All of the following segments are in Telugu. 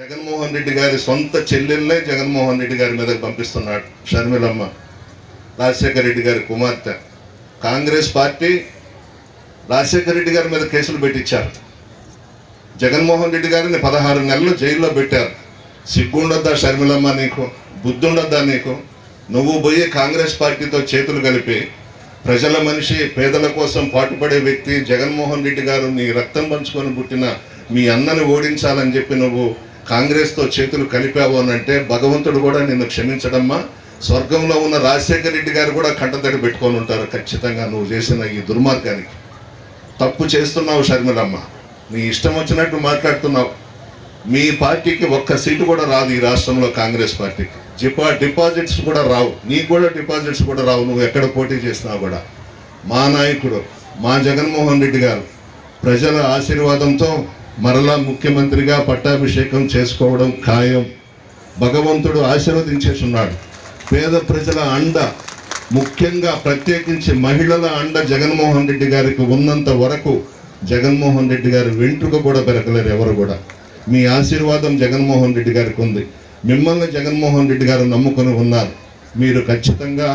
జగన్మోహన్ రెడ్డి గారి సొంత చెల్లెళ్ళే జగన్మోహన్ రెడ్డి గారి మీదకి పంపిస్తున్నాడు షర్మిలమ్మ. రాజశేఖర రెడ్డి గారి కుమార్తె. కాంగ్రెస్ పార్టీ రాజశేఖర రెడ్డి గారి మీద కేసులు పెట్టించారు. జగన్మోహన్ రెడ్డి గారిని పదహారు నెలలు జైల్లో పెట్టారు. సిగ్గుండొద్దా షర్మిలమ్మ నీకు? బుద్ధుండొద్దా నీకు? నువ్వు పోయి కాంగ్రెస్ పార్టీతో చేతులు కలిపి ప్రజల మనిషి పేదల కోసం పాటుపడే వ్యక్తి జగన్మోహన్ రెడ్డి గారు నీ రక్తం పంచుకొని పుట్టిన మీ అన్నని ఓడించాలని చెప్పి నువ్వు కాంగ్రెస్తో చేతులు కలిపావు అని అంటే భగవంతుడు కూడా నిన్ను క్షమించడమ్మా. స్వర్గంలో ఉన్న రాజశేఖర రెడ్డి గారు కూడా కంటతడి పెట్టుకొని ఉంటారు. ఖచ్చితంగా నువ్వు చేసిన ఈ దుర్మార్గానికి. తప్పు చేస్తున్నావు షర్మిలమ్మ. నీ ఇష్టం వచ్చినట్టు మాట్లాడుతున్నావు. మీ పార్టీకి ఒక్క సీటు కూడా రాదు ఈ రాష్ట్రంలో కాంగ్రెస్ పార్టీకి. డిపా డిపాజిట్స్ కూడా రావు. నీకు కూడా డిపాజిట్స్ కూడా రావు. నువ్వు ఎక్కడ పోటీ చేసినా కూడా? మా నాయకుడు మా జగన్మోహన్ రెడ్డి గారు ప్రజల ఆశీర్వాదంతో మరలా ముఖ్యమంత్రిగా పట్టాభిషేకం చేసుకోవడం ఖాయం. భగవంతుడు ఆశీర్వదించేస్తున్నాడు పేద ప్రజల అండ ముఖ్యంగా ప్రత్యేకించి మహిళల అండ జగన్మోహన్ రెడ్డి గారికి ఉన్నంత వరకు జగన్మోహన్ రెడ్డి గారి వెంట్రుక కూడా పెరగలేరు ఎవరు కూడా. మీ ఆశీర్వాదం జగన్మోహన్ రెడ్డి గారికి ఉంది. మిమ్మల్ని జగన్మోహన్ రెడ్డి గారు నమ్ముకొని ఉన్నారు. మీరు ఖచ్చితంగా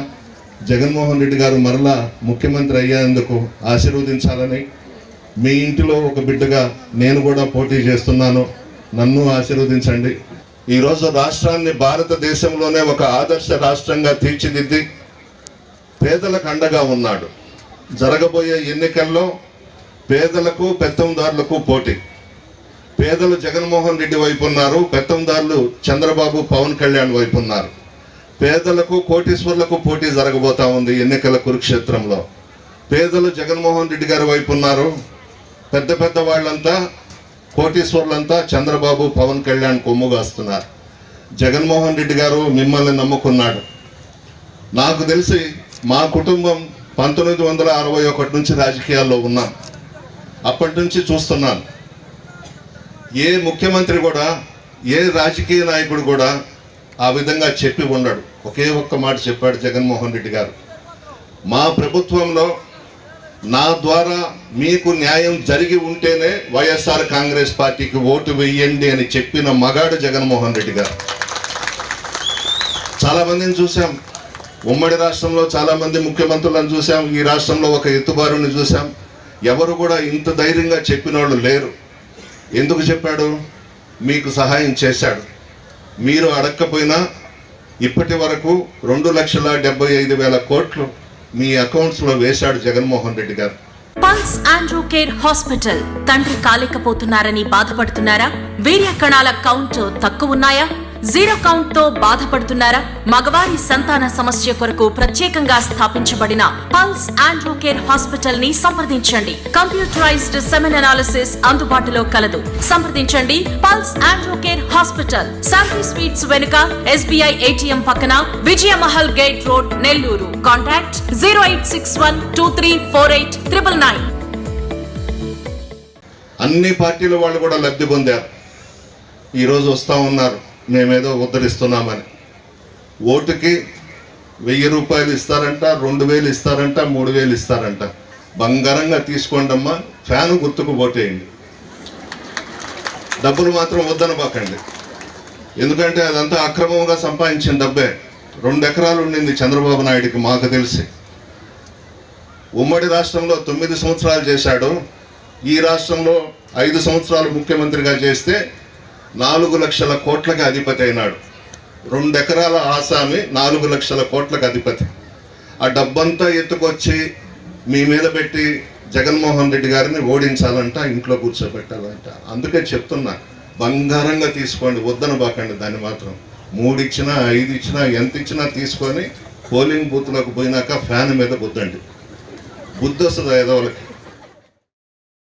జగన్మోహన్ రెడ్డి గారు మరలా ముఖ్యమంత్రి అయ్యేందుకు ఆశీర్వదించాలని మీ ఇంటిలో ఒక బిడ్డగా నేను కూడా పోటీ చేస్తున్నాను. నన్ను ఆశీర్వదించండి. ఈరోజు రాష్ట్రాన్ని భారతదేశంలోనే ఒక ఆదర్శ రాష్ట్రంగా తీర్చిదిద్ది పేదలకు అండగా ఉన్నాడు. జరగబోయే ఎన్నికల్లో పేదలకు పెత్తందారులకు పోటీ. పేదలు జగన్మోహన్ రెడ్డి వైపు ఉన్నారు. పెత్తందారులు చంద్రబాబు పవన్ కళ్యాణ్ వైపు ఉన్నారు. పేదలకు కోటీశ్వర్లకు పోటీ జరగబోతా ఉంది ఎన్నికల కురుక్షేత్రంలో. పేదలు జగన్మోహన్ రెడ్డి గారి వైపు ఉన్నారు. పెద్ద పెద్ద వాళ్ళంతా కోటీశ్వర్లంతా చంద్రబాబు పవన్ కళ్యాణ్ కొమ్ము కాస్తున్నారు. జగన్మోహన్ రెడ్డి గారు మిమ్మల్ని నమ్ముకున్నాడు. నాకు తెలిసి మా కుటుంబం పంతొమ్మిది వందల అరవై ఒకటి నుంచి రాజకీయాల్లో ఉన్నాం. అప్పటి నుంచి చూస్తున్నాను. ఏ ముఖ్యమంత్రి కూడా ఏ రాజకీయ నాయకుడు కూడా ఆ విధంగా చెప్పి ఉండడు. ఒకే ఒక్క మాట చెప్పాడు జగన్మోహన్ రెడ్డి గారు. మా ప్రభుత్వంలో నా ద్వారా మీకు న్యాయం జరిగి ఉంటేనే వైఎస్ఆర్ కాంగ్రెస్ పార్టీకి ఓటు వెయ్యండి అని చెప్పిన మగాడు జగన్మోహన్ రెడ్డి గారు. చాలా మందిని చూసాం ఉమ్మడి రాష్ట్రంలో చాలా మంది ముఖ్యమంత్రులను చూసాం ఈ రాష్ట్రంలో ఒక ఎత్తుబారుని చూసాం ఎవరు కూడా ఇంత ధైర్యంగా చెప్పిన వాళ్ళు లేరు. ఎందుకు చెప్పాడు? మీకు సహాయం చేశాడు. మీరు అడగకపోయినా ఇప్పటి వరకు రెండు లక్షల డెబ్బై ఐదు వేల కోట్లు మీ అకౌంట్స్లో వేశాడు జగన్మోహన్ రెడ్డి గారు. Pulse Andro Care hospital. తండ్రి కాలేకపోతున్నారని బాధపడుతున్నారా? వీర్య కణాల కౌంట్ తక్కువ ఉన్నాయా? జీరో కౌంట్తో బాధపడుతున్నారా? మగవారి సంతాన సమస్య కొరకు ప్రత్యేకంగా స్థాపించబడిన పల్స్ ఆండ్రో కేర్ హాస్పిటల్ని సంప్రదించండి. కంప్యూటరైజ్డ్ సెమెన్ అనాలిసిస్ అందుబాటులో కలదు. సంప్రదించండి Pulse Andro Care hospital Shanti sweets వెనుక ఎస్బీఐ ఏటీఎం పక్కన Vijayamahal gate road Nellore. Contact zero eight six one two three four eight triple nine. అన్ని పార్టీల వాళ్ళు కూడా లబ్ధి పొందారు. ఈరోజు వస్తూ ఉన్నారు. మేమేదో ఉద్ధరిస్తున్నామని. ఓటుకి వెయ్యి రూపాయలు ఇస్తారంట రెండు వేలు ఇస్తారంట మూడు వేలు ఇస్తారంట. బంగారంగా తీసుకోండమ్మా ఫ్యాను గుర్తుకు ఓటేయండి. డబ్బులు మాత్రం వద్దనబాకండి ఎందుకంటే అదంతా అక్రమంగా సంపాదించిన డబ్బే. రెండు ఎకరాలు ఉండింది చంద్రబాబు నాయుడికి మాకు తెలిసి. ఉమ్మడి రాష్ట్రంలో తొమ్మిది సంవత్సరాలు చేశాడు. ఈ రాష్ట్రంలో ఐదు సంవత్సరాలు ముఖ్యమంత్రిగా చేస్తే నాలుగు లక్షల కోట్లకు అధిపతి అయినాడు. రెండు ఎకరాల ఆసామి నాలుగు లక్షల కోట్లకు అధిపతి. ఆ డబ్బంతా ఎత్తుకొచ్చి మీ మీద పెట్టి జగన్మోహన్ రెడ్డి గారిని ఓడించాలంట ఇంట్లో కూర్చోబెట్టాలంట. అందుకే చెప్తున్నా బంగారంగా తీసుకోండి వద్దన బాకండి దాన్ని మాత్రం. మూడు ఇచ్చినా ఐదు ఇచ్చినా ఎంత ఇచ్చినా తీసుకొని పోలింగ్ బూత్లోకి పోయినాక ఫ్యాన్ మీద బుద్దండి బుద్ధి వస్తుంది వాళ్ళకి?